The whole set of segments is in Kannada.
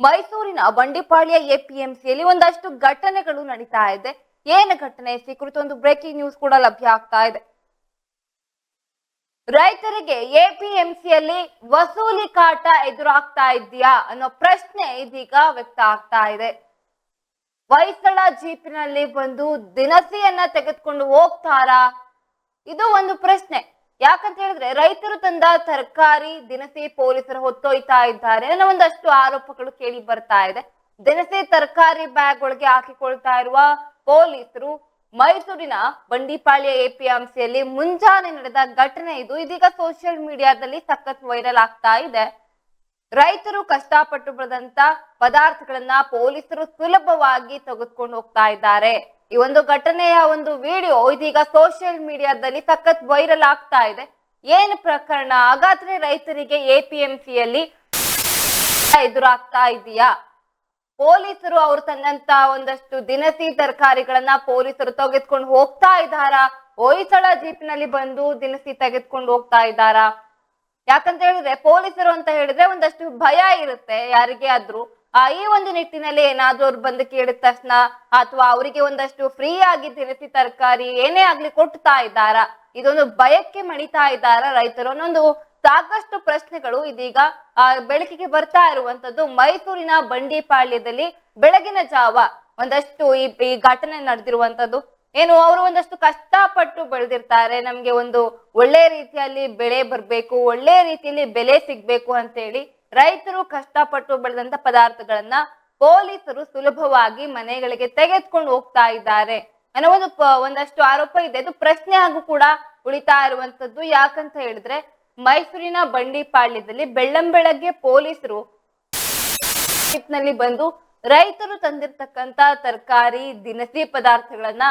ಮೈಸೂರಿನ ಬಂಡಿಪಾಳ್ಯ ಎಪಿಎಂಸಿಯಲ್ಲಿ ಒಂದಷ್ಟು ಘಟನೆಗಳು ನಡೀತಾ ಇದೆ. ಏನು ಘಟನೆ ಈ ಕುರಿತು ಒಂದು ಬ್ರೇಕಿಂಗ್ ನ್ಯೂಸ್ ಕೂಡ ಲಭ್ಯ ಆಗ್ತಾ ಇದೆ. ರೈತರಿಗೆ ಎಪಿಎಂಸಿಯಲ್ಲಿ ವಸೂಲಿ ಕಾಟ ಎದುರಾಗ್ತಾ ಇದೆಯಾ ಅನ್ನೋ ಪ್ರಶ್ನೆ ಇದೀಗ ವ್ಯಕ್ತ ಆಗ್ತಾ ಇದೆ. ಹೊಯ್ಸಳ ಜೀಪಿನಲ್ಲಿ ಬಂದು ದಿನಸಿಯನ್ನ ತೆಗೆದುಕೊಂಡು ಹೋಗ್ತಾರಾ? ಇದು ಒಂದು ಪ್ರಶ್ನೆ. ಯಾಕಂತ ಹೇಳಿದ್ರೆ ರೈತರು ತಂದ ತರಕಾರಿ ದಿನಸಿ ಪೊಲೀಸರು ಹೊತ್ತೊಯ್ತಾ ಇದ್ದಾರೆ ಅನ್ನೋ ಒಂದಷ್ಟು ಆರೋಪಗಳು ಕೇಳಿ ಬರ್ತಾ ಇದೆ. ದಿನಸಿ ತರಕಾರಿ ಬ್ಯಾಗ್ ಒಳಗೆ ಹಾಕಿಕೊಳ್ತಾ ಇರುವ ಪೊಲೀಸರು ಮೈಸೂರಿನ ಬಂಡಿಪಾಳ್ಯ ಎಪಿಎಂಸಿಯಲ್ಲಿ ಮುಂಜಾನೆ ನಡೆದ ಘಟನೆ ಇದು. ಇದೀಗ ಸೋಷಿಯಲ್ ಮೀಡಿಯಾದಲ್ಲಿ ಸಖತ್ ವೈರಲ್ ಆಗ್ತಾ ಇದೆ. ರೈತರು ಕಷ್ಟಪಟ್ಟು ಬೆಳೆದಂತ ಪದಾರ್ಥಗಳನ್ನ ಪೊಲೀಸರು ಸುಲಭವಾಗಿ ತೆಗೆದುಕೊಂಡು ಹೋಗ್ತಾ ಇದ್ದಾರೆ. ಈ ಒಂದು ಘಟನೆಯ ಒಂದು ವಿಡಿಯೋ ಇದೀಗ ಸೋಷಿಯಲ್ ಮೀಡಿಯಾದಲ್ಲಿ ಸಖತ್ ವೈರಲ್ ಆಗ್ತಾ ಇದೆ. ಏನು ಪ್ರಕರಣ? ಹಾಗಾದ್ರೆ ರೈತರಿಗೆ ಎಪಿಎಂಸಿಯಲ್ಲಿ ಎದುರಾಗ್ತಾ ಇದೆಯಾ? ಪೊಲೀಸರು ಅವ್ರು ತಂದಂತ ಒಂದಷ್ಟು ದಿನಸಿ ತರಕಾರಿಗಳನ್ನ ಪೊಲೀಸರು ತೆಗೆದುಕೊಂಡು ಹೋಗ್ತಾ ಇದ್ದಾರಾ? ಹೊಯ್ಸಳ ಜೀಪಿನಲ್ಲಿ ಬಂದು ದಿನಸಿ ತೆಗೆದುಕೊಂಡು ಹೋಗ್ತಾ ಇದ್ದಾರಾ? ಯಾಕಂತ ಹೇಳಿದ್ರೆ ಪೊಲೀಸರು ಅಂತ ಹೇಳಿದ್ರೆ ಒಂದಷ್ಟು ಭಯ ಇರುತ್ತೆ ಯಾರಿಗೆ ಆದ್ರೂ. ಈ ಒಂದು ನಿಟ್ಟಿನಲ್ಲಿ ಏನಾದ್ರೂ ಅವ್ರು ಬಂದು ಕೇಳಿದ ತಕ್ಷಣ ಅಥವಾ ಅವರಿಗೆ ಒಂದಷ್ಟು ಫ್ರೀ ಆಗಿ ದಿನಸಿ ತರಕಾರಿ ಏನೇ ಆಗ್ಲಿ ಕೊಡ್ತಾ ಇದ್ದಾರಾ, ಇದೊಂದು ಭಯಕ್ಕೆ ಮಣಿತಾ ಇದ್ದಾರಾ ರೈತರು ಅನ್ನೊಂದು ಸಾಕಷ್ಟು ಪ್ರಶ್ನೆಗಳು ಇದೀಗ, ಆ, ಬೆಳಕಿಗೆ ಬರ್ತಾ ಇರುವಂತದ್ದು ಮೈಸೂರಿನ ಬಂಡಿಪಾಳ್ಯದಲ್ಲಿ ಬೆಳಗಿನ ಜಾವ ಒಂದಷ್ಟು ಈ ಈ ಘಟನೆ ನಡೆದಿರುವಂತದ್ದು. ಏನು ಅವರು ಒಂದಷ್ಟು ಕಷ್ಟಪಟ್ಟು ಬೆಳೆದಿರ್ತಾರೆ, ನಮ್ಗೆ ಒಂದು ಒಳ್ಳೆ ರೀತಿಯಲ್ಲಿ ಬೆಳೆ ಬರ್ಬೇಕು, ಒಳ್ಳೆ ರೀತಿಯಲ್ಲಿ ಬೆಲೆ ಸಿಗ್ಬೇಕು ಅಂತೇಳಿ. ರೈತರು ಕಷ್ಟಪಟ್ಟು ಬೆಳೆದಂತ ಪದಾರ್ಥಗಳನ್ನ ಪೊಲೀಸರು ಸುಲಭವಾಗಿ ಮನೆಗಳಿಗೆ ತೆಗೆದುಕೊಂಡು ಹೋಗ್ತಾ ಇದ್ದಾರೆ. ಅನ್ನೋ ಒಂದು ಒಂದಷ್ಟು ಆರೋಪ ಇದೆ. ಅದು ಪ್ರಶ್ನೆ ಹಾಗೂ ಕೂಡ ಉಳಿತಾ ಇರುವಂತದ್ದು. ಯಾಕಂತ ಹೇಳಿದ್ರೆ, ಮೈಸೂರಿನ ಬಂಡಿಪಾಳ್ಯದಲ್ಲಿ ಬೆಳ್ಳಂಬೆಳಗ್ಗೆ ಪೊಲೀಸರು ಬಂದು ರೈತರು ತಂದಿರ್ತಕ್ಕಂತ ತರಕಾರಿ, ದಿನಸಿ ಪದಾರ್ಥಗಳನ್ನ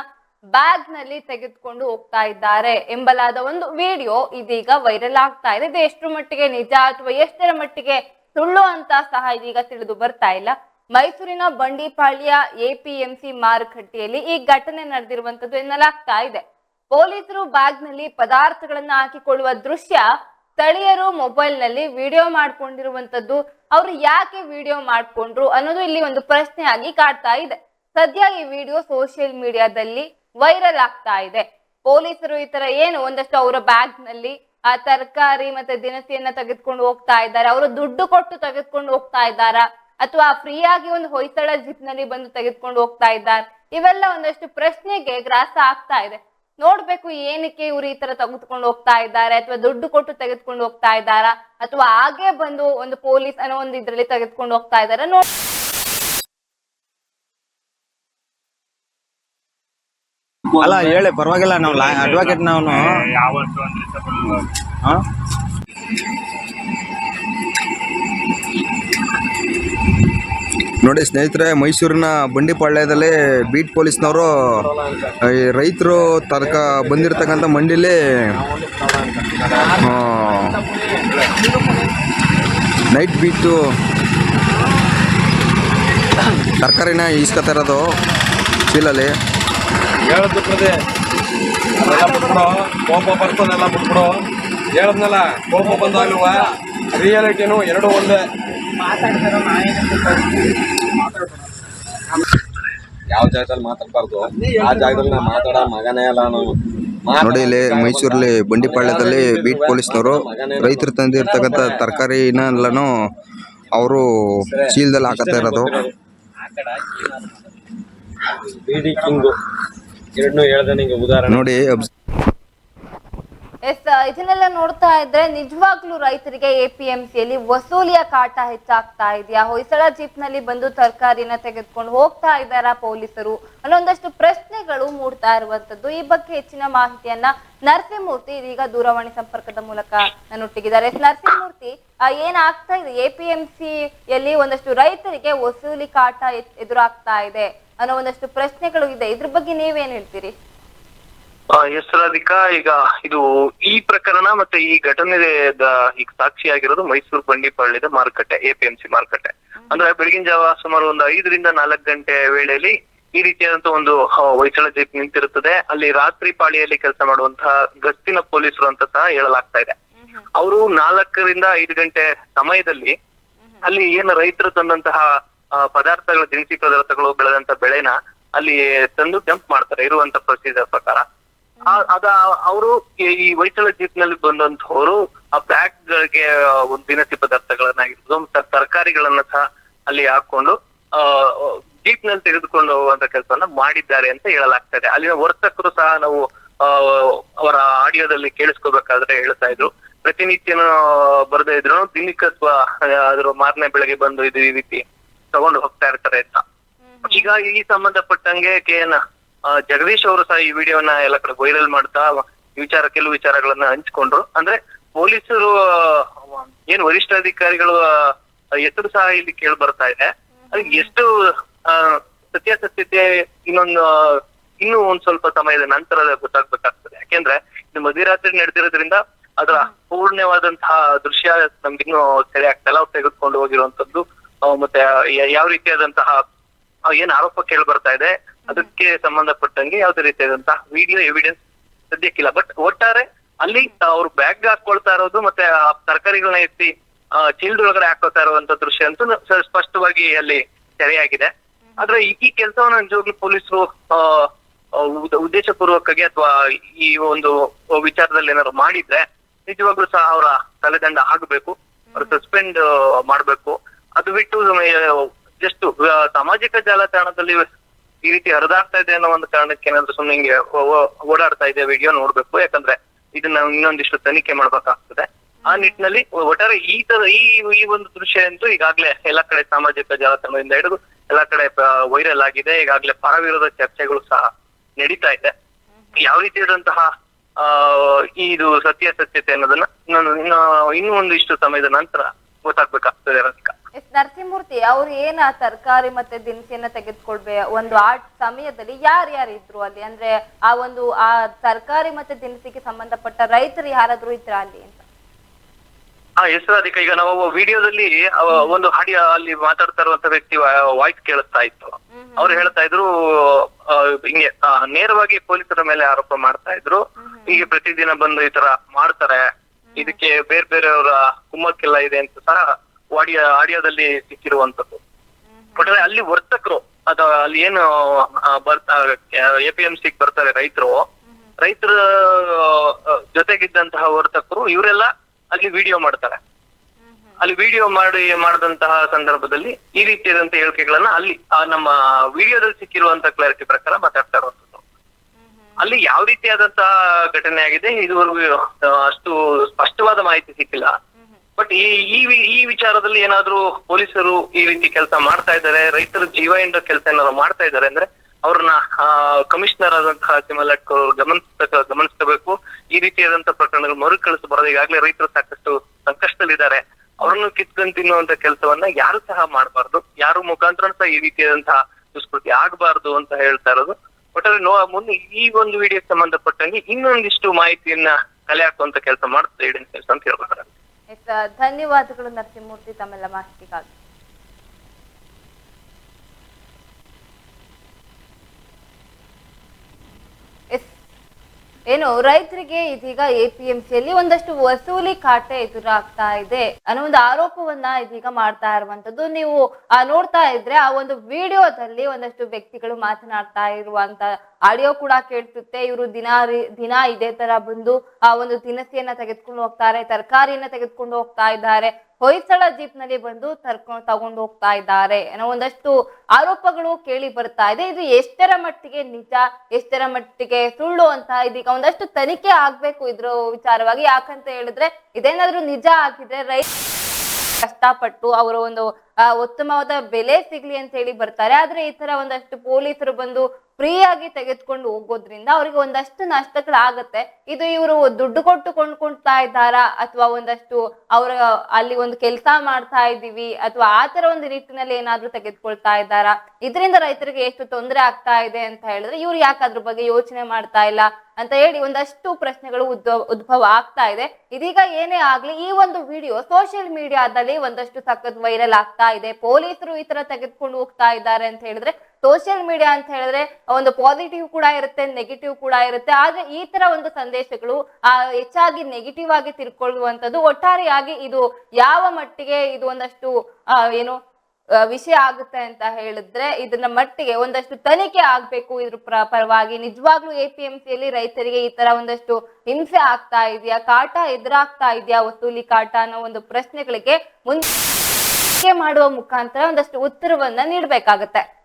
ಬ್ಯಾಗ್ನಲ್ಲಿ ತೆಗೆದುಕೊಂಡು ಹೋಗ್ತಾ ಇದ್ದಾರೆ ಎಂಬಲಾದ ಒಂದು ವಿಡಿಯೋ ಇದೀಗ ವೈರಲ್ ಆಗ್ತಾ ಇದೆ. ಇದು ಎಷ್ಟು ಮಟ್ಟಿಗೆ ನಿಜ ಅಥವಾ ಎಷ್ಟರ ಮಟ್ಟಿಗೆ ಸುಳ್ಳು ಅಂತ ಸಹ ಇದೀಗ ತಿಳಿದು ಬರ್ತಾ ಇಲ್ಲ. ಮೈಸೂರಿನ ಬಂಡಿಪಾಳ್ಯ ಎಪಿಎಂಸಿ ಮಾರುಕಟ್ಟೆಯಲ್ಲಿ ಈ ಘಟನೆ ನಡೆದಿರುವಂತದ್ದು ಎನ್ನಲಾಗ್ತಾ ಇದೆ. ಪೊಲೀಸರು ಬ್ಯಾಗ್ನಲ್ಲಿ ಪದಾರ್ಥಗಳನ್ನ ಹಾಕಿಕೊಳ್ಳುವ ದೃಶ್ಯ ಸ್ಥಳೀಯರು ಮೊಬೈಲ್ನಲ್ಲಿ ವಿಡಿಯೋ ಮಾಡ್ಕೊಂಡಿರುವಂತದ್ದು, ಅವರು ಯಾಕೆ ವಿಡಿಯೋ ಮಾಡ್ಕೊಂಡ್ರು ಅನ್ನೋದು ಇಲ್ಲಿ ಒಂದು ಪ್ರಶ್ನೆ ಆಗಿ ಕಾಡ್ತಾ ಇದೆ. ಸದ್ಯ ಈ ವಿಡಿಯೋ ಸೋಷಿಯಲ್ ಮೀಡಿಯಾದಲ್ಲಿ ವೈರಲ್ ಆಗ್ತಾ ಇದೆ. ಪೊಲೀಸರು ಈ ತರ ಏನು ಒಂದಷ್ಟು ಅವರ ಬ್ಯಾಗ್ನಲ್ಲಿ, ಆ ತರಕಾರಿ ಮತ್ತೆ ದಿನಸಿಯನ್ನ ತೆಗೆದುಕೊಂಡು ಹೋಗ್ತಾ ಇದ್ದಾರೆ. ಅವರು ದುಡ್ಡು ಕೊಟ್ಟು ತೆಗೆದುಕೊಂಡು ಹೋಗ್ತಾ ಇದ್ದಾರಾ? ಅಥವಾ ಫ್ರೀಯಾಗಿ ಒಂದು ಹೊಯ್ಸಳ ಜಿಪ್ನಲ್ಲಿ ಬಂದು ತೆಗೆದುಕೊಂಡು ಹೋಗ್ತಾ ಇದ್ದಾರೆ? ಇವೆಲ್ಲ ಒಂದಷ್ಟು ಪ್ರಶ್ನೆಗೆ ಗ್ರಾಸ ಆಗ್ತಾ ಇದೆ. ನೋಡ್ಬೇಕು ಏನಕ್ಕೆ ಇವ್ರು ಈ ತರ ತೆಗೆದುಕೊಂಡು ಹೋಗ್ತಾ ಇದ್ದಾರೆ, ಅಥವಾ ದುಡ್ಡು ಕೊಟ್ಟು ತೆಗೆದುಕೊಂಡು ಹೋಗ್ತಾ ಇದ್ದಾರಾ? ಅಥವಾ ಹಾಗೆ ಬಂದು ಒಂದು ಪೊಲೀಸ್ ಅನ್ನೋ ಒಂದು ಇದ್ರಲ್ಲಿ ತೆಗೆದುಕೊಂಡು ಹೋಗ್ತಾ ಇದ್ದಾರೆ? ನೋಡ್ ಅಲ್ಲ ಹೇಳಿ ಪರವಾಗಿಲ್ಲ ನಾವು ಅಡ್ವೊಕೇಟ್ ನಾವು. ಯಾವತ್ತು ಅಂದ್ರೆ ಸ್ವಲ್ಪ ನೋಡಿ ಸ್ನೇಹಿತರೆ ಮೈಸೂರಿನ ಬಂಡಿಪಾಳ್ಯದಲ್ಲಿ ಬೀಟ್ ಪೊಲೀಸ್ನವರು ಈ ರೈತರು ತರಕ ಬಂದಿರತಕ್ಕಂಥ ಮಂಡಿಲಿ ನೈಟ್ ಬೀಟು ತರಕಾರಿನ ಇಸ್ಕೊತಾ ಇರೋದು ಚೀಲಲ್ಲಿ. ಹೇಳದ್ ಬಿಟ್ರದೆ ಅದೆಲ್ಲ ಬಿಟ್ಬಿಡೋ. ಕೋಪ ಬರ್ತದೆಲ್ಲ ಬಿಟ್ಬಿಡೋ. ಹೇಳದ್ನಲ್ಲ ಕೋಪ ಬಂದಾಗಲೂ ರಿಯಾಲಿಟಿನೂ ಎರಡು ಒಂದೇ. ಯಾವ ಜಾಗದಲ್ಲಿ ಮಾತಾಡ್ಬಾರ್ದು? ಆ ಜಾಗದಲ್ಲಿ ನಾ ಮಾತಾಡ ಮಗನೇ ಅಲ್ಲ ನಾನು. ನೋಡಿ ಇಲ್ಲಿ ಮೈಸೂರಲ್ಲಿ ಬಂಡಿಪಾಳ್ಯದಲ್ಲಿ ಬೀಟ್ ಪೊಲೀಸ್ನವರು ರೈತರು ತಂದಿರ್ತಕ್ಕಂಥ ತರಕಾರಿನ ಎಲ್ಲನೂ ಅವರು ಚೀಲದಲ್ಲಿ ಹಾಕತ್ತಾ ಇರೋದು. ಎರಡನ್ನೂ ಹೇಳ್ದೆ ನಿಂಗೆ ಉದಾಹರಣೆ. ನೋಡಿ ಅಬ್ಸ್- ಎಸ್ ಇದನ್ನೆಲ್ಲ ನೋಡ್ತಾ ಇದ್ರೆ ನಿಜವಾಗ್ಲೂ ರೈತರಿಗೆ ಎಪಿಎಂಸಿಯಲ್ಲಿ ವಸೂಲಿಯ ಕಾಟ ಹೆಚ್ಚಾಗ್ತಾ ಇದೆಯಾ? ಹೊಯ್ಸಳ ಜೀಪ್ನಲ್ಲಿ ಬಂದು ತರಕಾರಿನ ತೆಗೆದುಕೊಂಡು ಹೋಗ್ತಾ ಇದ್ದಾರಾ ಪೊಲೀಸರು? ಅನ್ನೋ ಒಂದಷ್ಟು ಪ್ರಶ್ನೆಗಳು ಮೂಡ್ತಾ ಇರುವಂತದ್ದು ಈ ಬಗ್ಗೆ ಹೆಚ್ಚಿನ ಮಾಹಿತಿಯನ್ನ ನರಸಿಂಹಮೂರ್ತಿ ಇದೀಗ ದೂರವಾಣಿ ಸಂಪರ್ಕದ ಮೂಲಕ ನನ್ನೊಟ್ಟಿಗಿದ್ದಾರೆ. ಎಸ್ ನರಸಿಂಹಮೂರ್ತಿ ಆ, ಏನಾಗ್ತಾ ಇದೆ? ಎಪಿಎಂಸಿಯಲ್ಲಿ ಒಂದಷ್ಟು ರೈತರಿಗೆ ವಸೂಲಿ ಕಾಟ ಎ- ಎದುರಾಗ್ತಾ ಇದೆ. ಅನ್ನೋ ಒಂದಷ್ಟು ಪ್ರಶ್ನೆಗಳು ಇದೆ. ಇದ್ರ ಬಗ್ಗೆ ನೀವೇನ್ ಹೇಳ್ತೀರಿ? ಎಸ್ ರಾಧಿಕಾ ಈಗ ಇದು ಈ ಪ್ರಕರಣ ಮತ್ತೆ ಈ ಘಟನೆ ಈಗ ಸಾಕ್ಷಿಯಾಗಿರೋದು ಮೈಸೂರು ಬಂಡಿಪಾಳ್ಯದ ಮಾರುಕಟ್ಟೆ ಎಪಿಎಂಸಿ ಮಾರುಕಟ್ಟೆ. ಅಂದ್ರೆ ಬೆಳಗಿನ ಜಾವ ಸುಮಾರು ಒಂದು ಐದರಿಂದ ನಾಲ್ಕು ಗಂಟೆ ವೇಳೆಯಲ್ಲಿ ಈ ರೀತಿಯಾದಂತ ಒಂದು ಹೊಯ್ಸಳ ಜೀಪ್ ನಿಂತಿರುತ್ತದೆ. ಅಲ್ಲಿ ರಾತ್ರಿ ಪಾಳಿಯಲ್ಲಿ ಕೆಲಸ ಮಾಡುವಂತಹ ಗಸ್ತಿನ ಪೊಲೀಸರು ಅಂತ ಸಹ ಹೇಳಲಾಗ್ತಾ ಇದೆ. ಅವರು ನಾಲ್ಕರಿಂದ ಐದು ಗಂಟೆ ಸಮಯದಲ್ಲಿ ಅಲ್ಲಿ ಏನು ರೈತರು ತಂದಂತಹ ಪದಾರ್ಥಗಳು, ದಿನಸಿ ಪದಾರ್ಥಗಳು ಬೆಳೆದಂತ ಬೆಳೆನ ಅಲ್ಲಿ ತಂದು ಡಂಪ್ ಮಾಡ್ತಾರೆ, ಇರುವಂತ ಪ್ರೊಸೀಜರ್ ಪ್ರಕಾರ. ಅದ ಅವರು ಈ ಹೊಯ್ಸಳ ಜೀಪ್ನಲ್ಲಿ ಬಂದಂತವರು ಆ ಬ್ಯಾಗ್ ಗಳಿಗೆ ಒಂದು ದಿನಸಿ ಪದಾರ್ಥಗಳನ್ನಾಗಿರ್ಬೋದು ಮತ್ತೆ ತರಕಾರಿಗಳನ್ನ ಸಹ ಅಲ್ಲಿ ಹಾಕೊಂಡು ಆ ಜೀಪ್ನಲ್ಲಿ ತೆಗೆದುಕೊಂಡು ಹೋಗುವಂತ ಕೆಲಸವನ್ನ ಮಾಡಿದ್ದಾರೆ ಅಂತ ಹೇಳಲಾಗ್ತದೆ ಅಲ್ಲಿನ ವರ್ತಕರು ಸಹ ನಾವು ಅವರ ಆಡಿಯೋದಲ್ಲಿ ಕೇಳಿಸ್ಕೋಬೇಕಾದ್ರೆ ಹೇಳ್ತಾ ಇದ್ರು. ಪ್ರತಿನಿತ್ಯನೂ ಬರದೇ ಇದ್ರು. ದಿನಕ್ಕೆ ಅಥವಾ ಅದ್ರ ಮಾರನೇ ಬೆಳಗ್ಗೆ ಬಂದು ಇದು ಈ ರೀತಿ ತಗೊಂಡು ಹೋಗ್ತಾ ಇರ್ತಾರೆ ಅಂತ. ಈಗ ಈ ಸಂಬಂಧಪಟ್ಟಂಗೆ ಕೆ ಎನ್ ಜಗದೀಶ್ ಅವರು ಸಹ ಈ ವಿಡಿಯೋನ ಎಲ್ಲ ಕಡೆ ವೈರಲ್ ಮಾಡ್ತಾ ವಿಚಾರ ಕೆಲವು ವಿಚಾರಗಳನ್ನ ಹಂಚಿಕೊಂಡ್ರು. ಅಂದ್ರೆ ಪೊಲೀಸರು ಏನ್ ವರಿಷ್ಠಾಧಿಕಾರಿಗಳು ಅಧಿಕಾರಿಗಳು ಹೆಸರು ಸಹ ಇಲ್ಲಿ ಕೇಳಿ ಬರ್ತಾ ಇದೆ. ಅದು ಎಷ್ಟು ಆ, ಸತ್ಯಾಸತ್ಯತೆ ಇನ್ನೊಂದು ಇನ್ನೂ ಒಂದ್ ಸ್ವಲ್ಪ ಸಮಯದ ನಂತರ ಗೊತ್ತಾಗ್ಬೇಕಾಗ್ತದೆ. ಯಾಕೆಂದ್ರೆ ಇದು ಮಧ್ಯರಾತ್ರಿ ನಡೆದಿರೋದ್ರಿಂದ ಅದರ ಪೂರ್ಣವಾದಂತಹ ದೃಶ್ಯ ನಮ್ಗಿನ್ನೂ ಸೆರೆ ಆಗ್ತಾ ಇಲ್ಲ. ಅವ್ರು ತೆಗೆದುಕೊಂಡು ಹೋಗಿರುವಂತದ್ದು ಮತ್ತೆ ಯಾವ ರೀತಿಯಾದಂತಹ ಏನ್ ಆರೋಪ ಕೇಳಿ ಬರ್ತಾ ಇದೆ ಅದಕ್ಕೆ ಸಂಬಂಧಪಟ್ಟಂಗೆ ಯಾವ್ದೇ ರೀತಿಯಾದಂತಹ ವಿಡಿಯೋ ಎವಿಡೆನ್ಸ್ ಸದ್ಯಕ್ಕಿಲ್ಲ. ಬಟ್ ಒಟ್ಟಾರೆ ಅಲ್ಲಿ ಅವ್ರು ಬ್ಯಾಗ್ ಹಾಕೊಳ್ತಾ ಇರೋದು ಮತ್ತೆ ಆ ತರಕಾರಿಗಳನ್ನ ಎತ್ತಿ ಚೀಲದೊಳಗಡೆ ಹಾಕೋತಾ ಇರುವಂತ ದೃಶ್ಯ ಅಂತೂ ಸ್ಪಷ್ಟವಾಗಿ ಅಲ್ಲಿ ಸೆರೆಯಾಗಿದೆ. ಆದ್ರೆ ಈ- ಕೆಲಸವನ್ನು ಕೆಲಸವನ್ನ ನಿಜವಾಗ್ಲೂ ಪೊಲೀಸರು ಉದ್ದೇಶಪೂರ್ವಕವಾಗಿ ಅಥವಾ ಈ ಒಂದು ವಿಚಾರದಲ್ಲಿ ಏನಾದ್ರು ಮಾಡಿದ್ರೆ ನಿಜವಾಗ್ಲೂ ಸಹ ಅವರ ತಲೆದಂಡ ಆಗಬೇಕು ಅವ್ರ ಸಸ್ಪೆಂಡ್ ಮಾಡ್ಬೇಕು. ಅದು ಬಿಟ್ಟು ಜಸ್ಟ್ ಸಾಮಾಜಿಕ ಜಾಲತಾಣದಲ್ಲಿ ಈ ರೀತಿ ಹರಿದಾಡ್ತಾ ಇದೆ ಅನ್ನೋ ಒಂದು ಕಾರಣಕ್ಕೆ ಏನಾದ್ರು ಸುಮ್ಮನೆ ಹಿಂಗೆ ಓಡಾಡ್ತಾ ಇದೆ ವಿಡಿಯೋ ನೋಡ್ಬೇಕು. ಯಾಕಂದ್ರೆ ಇದನ್ನ ಇನ್ನೊಂದಿಷ್ಟು ತನಿಖೆ ಮಾಡ್ಬೇಕಾಗ್ತದೆ. ಆ ನಿಟ್ಟಿನಲ್ಲಿ ಒಟ್ಟಾರೆ ಈ ತರ ಈ ಈ ಒಂದು ದೃಶ್ಯ ಅಂತೂ ಈಗಾಗಲೇ ಎಲ್ಲಾ ಕಡೆ ಸಾಮಾಜಿಕ ಜಾಲತಾಣದಿಂದ ಹಿಡಿದು ಎಲ್ಲಾ ಕಡೆ ವೈರಲ್ ಆಗಿದೆ. ಈಗಾಗ್ಲೇ ಪರವಿರೋಧ ಚರ್ಚೆಗಳು ಸಹ ನಡೀತಾ ಇದೆ. ಯಾವ ರೀತಿಯಾದಂತಹ ಆ ಇದು ಇದು ಸತ್ಯಾಸತ್ಯತೆ ಅನ್ನೋದನ್ನ ನಾನು ಇನ್ನು ಇನ್ನೂ ಒಂದಿಷ್ಟು ಸಮಯದ ನಂತರ ಗೊತ್ತಾಗ್ಬೇಕಾಗ್ತದೆ ರಸಿಕಾ. ಎಸ್ ನರಸಿಂಹಮೂರ್ತಿ ಅವ್ರು ಏನ ತರಕಾರಿ ಮತ್ತೆ ದಿನಸಿಯನ್ನ ತೆಗೆದುಕೊಳ್ಬೇ ಒಂದು ಆ ಸಮಯದಲ್ಲಿ ಯಾರ್ಯಾರು ಇದ್ರು ಅಲ್ಲಿ? ಅಂದ್ರೆ ಆ ಒಂದು ಆ ತರಕಾರಿ ಮತ್ತೆ ದಿನಸಿಗೆ ಸಂಬಂಧಪಟ್ಟ ರೈತರು ಯಾರಾದ್ರೂ ಇದ್ರ ಅಲ್ಲಿ ಅಂತ? ಹಾ ಹೆಸರು ಅದಕ್ಕೆ ಈಗ ನಾವು ವಿಡಿಯೋದಲ್ಲಿ ಒಂದು ಹಾಡಿಯ ಅಲ್ಲಿ ಮಾತಾಡ್ತಾ ಇರುವಂತ ವ್ಯಕ್ತಿ ವಾಯ್ಸ್ ಕೇಳಿಸ್ತಾ ಇತ್ತು. ಅವ್ರು ಹೇಳ್ತಾ ಇದ್ರು ಹಿಂಗೆ ನೇರವಾಗಿ ಪೊಲೀಸರ ಮೇಲೆ ಆರೋಪ ಮಾಡ್ತಾ ಇದ್ರು. ಹೀಗೆ ಪ್ರತಿದಿನ ಬಂದು ಈ ತರ ಮಾಡ್ತಾರೆ. ಇದಕ್ಕೆ ಬೇರೆ ಬೇರೆಯವರ ಕುಮ್ಮಕ್ಕೆಲ್ಲ ಇದೆ ಅಂತ ಸಹ ಆಡಿಯೋ ಆಡಿಯೋದಲ್ಲಿ ಸಿಕ್ಕಿರುವಂತದ್ದು ಒಟ್ಟಾರೆ ಅಲ್ಲಿ ವರ್ತಕರು ಅಥವಾ ಅಲ್ಲಿ ಏನು ಬರ್ತಾ, ಎ ಪಿ ಎಂ ಸಿಗ್ ಬರ್ತಾರೆ ರೈತರು. ರೈತರ ಜೊತೆಗಿದ್ದಂತಹ ವರ್ತಕರು, ಇವರೆಲ್ಲ ಅಲ್ಲಿ ವಿಡಿಯೋ ಮಾಡ್ತಾರೆ. ಅಲ್ಲಿ ವಿಡಿಯೋ ಮಾಡಿ, ಮಾಡಿದಂತಹ ಸಂದರ್ಭದಲ್ಲಿ ಈ ರೀತಿಯಾದಂತಹ ಹೇಳಿಕೆಗಳನ್ನ ಅಲ್ಲಿ ನಮ್ಮ ವಿಡಿಯೋದಲ್ಲಿ ಸಿಕ್ಕಿರುವಂತಹ ಕ್ಲಾರಿಟಿ ಪ್ರಕಾರ ಮಾತಾಡ್ತಾ ಇರುವಂತದ್ದು ಅಲ್ಲಿ ಯಾವ ರೀತಿಯಾದಂತಹ ಘಟನೆ ಆಗಿದೆ, ಇದುವರೆಗೂ ಅಷ್ಟು ಸ್ಪಷ್ಟವಾದ ಮಾಹಿತಿ ಸಿಕ್ಕಿಲ್ಲ. ಬಟ್ ಈ ಈ ಈ ವಿಚಾರದಲ್ಲಿ ಏನಾದ್ರೂ ಪೊಲೀಸರು ಈ ರೀತಿ ಕೆಲಸ ಮಾಡ್ತಾ ಇದ್ದಾರೆ, ರೈತರ ಜೀವ ಕೆಲಸ ಏನಾದ್ರು ಮಾಡ್ತಾ ಇದ್ದಾರೆ ಅಂದ್ರೆ ಅವ್ರನ್ನ ಕಮಿಷನರ್ ಆದಂತಹ ಸಿಮಲಟ್ ಅವರು ಗಮನಿಸ ಗಮನಿಸಬೇಕು ಈ ರೀತಿಯಾದಂತಹ ಪ್ರಕರಣಗಳು ಮರುಕಳಿಸಬಾರದು. ಈಗಾಗಲೇ ರೈತರು ಸಾಕಷ್ಟು ಸಂಕಷ್ಟದಲ್ಲಿದ್ದಾರೆ. ಅವರನ್ನು ಕಿತ್ಕೊಂಡು ತಿನ್ನುವಂತ ಕೆಲಸವನ್ನ ಯಾರು ಸಹ ಮಾಡಬಾರ್ದು. ಯಾರು ಮುಖಾಂತರ ಸಹ ಈ ರೀತಿಯಾದಂತಹ ದುಷ್ಕೃತಿ ಆಗಬಾರ್ದು ಅಂತ ಹೇಳ್ತಾ ಇರೋದು. ಒಟ್ಟಾರೆ ನೋ, ಮುಂದೆ ಈ ಒಂದು ವಿಡಿಯೋ ಸಂಬಂಧಪಟ್ಟಂಗೆ ಇನ್ನೊಂದಿಷ್ಟು ಮಾಹಿತಿಯನ್ನ ಕಲೆ ಹಾಕುವಂತ ಕೆಲಸ ಮಾಡ್ತಾ ಕೆಲಸ ಅಂತ ಹೇಳ್ಬೇಕಾರೆ ಧನ್ಯವಾದಗಳು ನರಸಿಂಹಮೂರ್ತಿ ತಮ್ಮೆಲ್ಲ ಮಾಹಿತಿಗಾಗಿ ಎಸ್ ಏನು, ರೈತರಿಗೆ ಇದೀಗ ಎಪಿಎಂಸಿಯಲ್ಲಿ ಒಂದಷ್ಟು ವಸೂಲಿ ಕಾಟೆ ಎದುರಾಗ್ತಾ ಇದೆ. ಅನ್ನೋ ಒಂದು ಆರೋಪವನ್ನ ಇದೀಗ ಮಾಡ್ತಾ ಇರುವಂತದ್ದು ನೀವು ನೋಡ್ತಾ ಇದ್ರೆ ಆ ಒಂದು ವಿಡಿಯೋದಲ್ಲಿ ಒಂದಷ್ಟು ವ್ಯಕ್ತಿಗಳು ಮಾತನಾಡ್ತಾ ಇರುವಂತ ಆಡಿಯೋ ಕೂಡ ಕೇಳ್ಸುತ್ತೆ ಇವರು ದಿನ ದಿನ ಇದೇ ತರ ಬಂದು ಆ ಒಂದು ದಿನಸಿಯನ್ನ ತೆಗೆದುಕೊಂಡು ಹೋಗ್ತಾರೆ, ತರಕಾರಿಯನ್ನ ತೆಗೆದುಕೊಂಡು ಹೋಗ್ತಾ ಇದ್ದಾರೆ. ಹೊಯ್ಸಳ ಜೀಪ್ನಲ್ಲಿ ಬಂದು ತರ್ಕೊಂಡು ತಗೊಂಡು ಹೋಗ್ತಾ ಇದ್ದಾರೆ ಏನೋ ಒಂದಷ್ಟು ಆರೋಪಗಳು ಕೇಳಿ ಬರ್ತಾ ಇದೆ. ಇದು ಎಷ್ಟರ ಮಟ್ಟಿಗೆ ನಿಜ, ಎಷ್ಟರ ಮಟ್ಟಿಗೆ ಸುಳ್ಳು ಅಂತ ಇದೀಗ ಒಂದಷ್ಟು ತನಿಖೆ ಆಗ್ಬೇಕು ಇದ್ರ ವಿಚಾರವಾಗಿ. ಯಾಕಂತ ಹೇಳಿದ್ರೆ ಇದೇನಾದ್ರೂ ನಿಜ ಆಗಿದ್ರೆ ರೈತ ಕಷ್ಟಪಟ್ಟು ಅವರ ಒಂದು ಉತ್ತಮವಾದ ಬೆಲೆ ಸಿಗ್ಲಿ ಅಂತ ಹೇಳಿ ಬರ್ತಾರೆ. ಆದ್ರೆ ಈ ತರ ಒಂದಷ್ಟು ಪೊಲೀಸರು ಬಂದು ಫ್ರೀ ಆಗಿ ತೆಗೆದುಕೊಂಡು ಹೋಗೋದ್ರಿಂದ ಅವ್ರಿಗೆ ಒಂದಷ್ಟು ನಷ್ಟಗಳಾಗತ್ತೆ. ಇದು ಇವರು ದುಡ್ಡು ಕೊಟ್ಟು ಕೊಂಡ್ಕೊಳ್ತಾ ಇದ್ದಾರಾ? ಅಥವಾ ಒಂದಷ್ಟು ಅವರ ಅಲ್ಲಿ ಒಂದು ಕೆಲಸ ಮಾಡ್ತಾ ಇದ್ದೀವಿ? ಅಥವಾ ಆ ತರ ಒಂದು ನಿಟ್ಟಿನಲ್ಲಿ ಏನಾದ್ರೂ ತೆಗೆದುಕೊಳ್ತಾ ಇದ್ದಾರಾ? ಇದರಿಂದ ರೈತರಿಗೆ ಎಷ್ಟು ತೊಂದರೆ ಆಗ್ತಾ ಇದೆ ಅಂತ ಹೇಳಿದ್ರೆ ಇವ್ರು ಯಾಕೆ ಅದ್ರ ಬಗ್ಗೆ ಯೋಚನೆ ಮಾಡ್ತಾ ಇಲ್ಲ ಅಂತ ಹೇಳಿ ಒಂದಷ್ಟು ಪ್ರಶ್ನೆಗಳು ಉದ್ಭವ ಉದ್ಭವ ಆಗ್ತಾ ಇದೆ. ಇದೀಗ ಏನೇ ಆಗ್ಲಿ ಈ ಒಂದು ವಿಡಿಯೋ ಸೋಷಿಯಲ್ ಮೀಡಿಯಾದಲ್ಲಿ ಒಂದಷ್ಟು ಸಖತ್ ವೈರಲ್ ಆಗ್ತಾ ಇದೆ. ಪೊಲೀಸರು ಈ ತರ ತೆಗೆದುಕೊಂಡು ಹೋಗ್ತಾ ಇದ್ದಾರೆ ಅಂತ ಹೇಳಿದ್ರೆ ಸೋಷಿಯಲ್ ಮೀಡಿಯಾ ಅಂತ ಹೇಳಿದ್ರೆ, ಒಂದು ಪಾಸಿಟಿವ್ ಕೂಡ ಇರುತ್ತೆ ನೆಗೆಟಿವ್ ಕೂಡ ಇರುತ್ತೆ. ಆದ್ರೆ ಈ ತರ ಒಂದು ಸಂದೇಶಗಳು, ಆ, ಹೆಚ್ಚಾಗಿ ನೆಗೆಟಿವ್ ಆಗಿ ತಿರ್ಕೊಳ್ಳುವಂಥದ್ದು ಒಟ್ಟಾರೆಯಾಗಿ ಇದು ಯಾವ ಮಟ್ಟಿಗೆ ಇದು ಒಂದಷ್ಟು ಏನು ವಿಷಯ ಆಗುತ್ತೆ ಅಂತ ಹೇಳಿದ್ರೆ, ಇದನ್ನ ಮಟ್ಟಿಗೆ ಒಂದಷ್ಟು ತನಿಖೆ ಆಗ್ಬೇಕು ಇದ್ರ ಪ್ರ- ಪರವಾಗಿ. ನಿಜವಾಗ್ಲೂ ಎ ಪಿ ಎಂ ರೈತರಿಗೆ ಈ ತರ ಒಂದಷ್ಟು ಹಿಂಸೆ ಆಗ್ತಾ ಇದೆಯಾ? ಕಾಟ ಎದುರಾಗ್ತಾ ಇದೆಯಾ ವಸೂಲಿ ಕಾಟ ಅನ್ನೋ ಒಂದು ಪ್ರಶ್ನೆಗಳಿಗೆ ಮುಂದೆ ಮಾಡುವ ಮುಖಾಂತರ ಒಂದಷ್ಟು ಉತ್ತರವನ್ನ ನೀಡಬೇಕಾಗತ್ತೆ.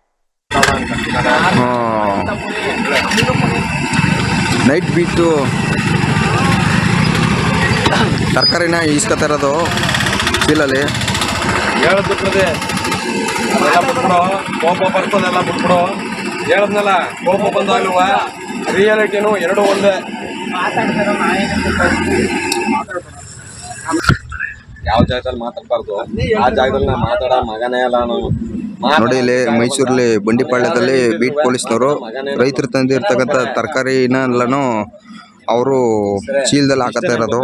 ನೈಟ್ ಬೀಟು ತರಕಾರಿನ ಈಸ್ಕೊತಾ ಇರೋದು ಚೀಲಲ್ಲಿ ಹೇಳದ್ ಬಿಟ್ರದೆ ಅದೆಲ್ಲ ಬಿಟ್ಬಿಡು. ಕೋಪ ಬರ್ತದೆಲ್ಲ ಬಿಟ್ಬಿಡು. ಹೇಳದ್ನಲ್ಲ ಕೋಪ ಬಂದಾಗಲೂ ರಿಯಾಲಿಟಿನೂ ಎರಡು ಒಂದೇ. ಯಾವ ಜಾಗದಲ್ಲಿ ಮಾತಾಡ್ಬಾರ್ದು? ಆ ಜಾಗದಲ್ಲಿ ನಾ ಮಾತಾಡ ಮಗನೇ ಅಲ್ಲ ನಾನು. ನೋಡಿ ಇಲ್ಲಿ ಮೈಸೂರಲ್ಲಿ ಬಂಡಿಪಾಳ್ಯದಲ್ಲಿ ಬೀಟ್ ಪೊಲೀಸ್ನವರು ರೈತರು ತಂದಿರ್ತಕ್ಕಂಥ ತರಕಾರಿನ ಎಲ್ಲಾನು ಅವರು ಚೀಲದಲ್ಲಿ ಹಾಕತ್ತಾ ಇರೋದು.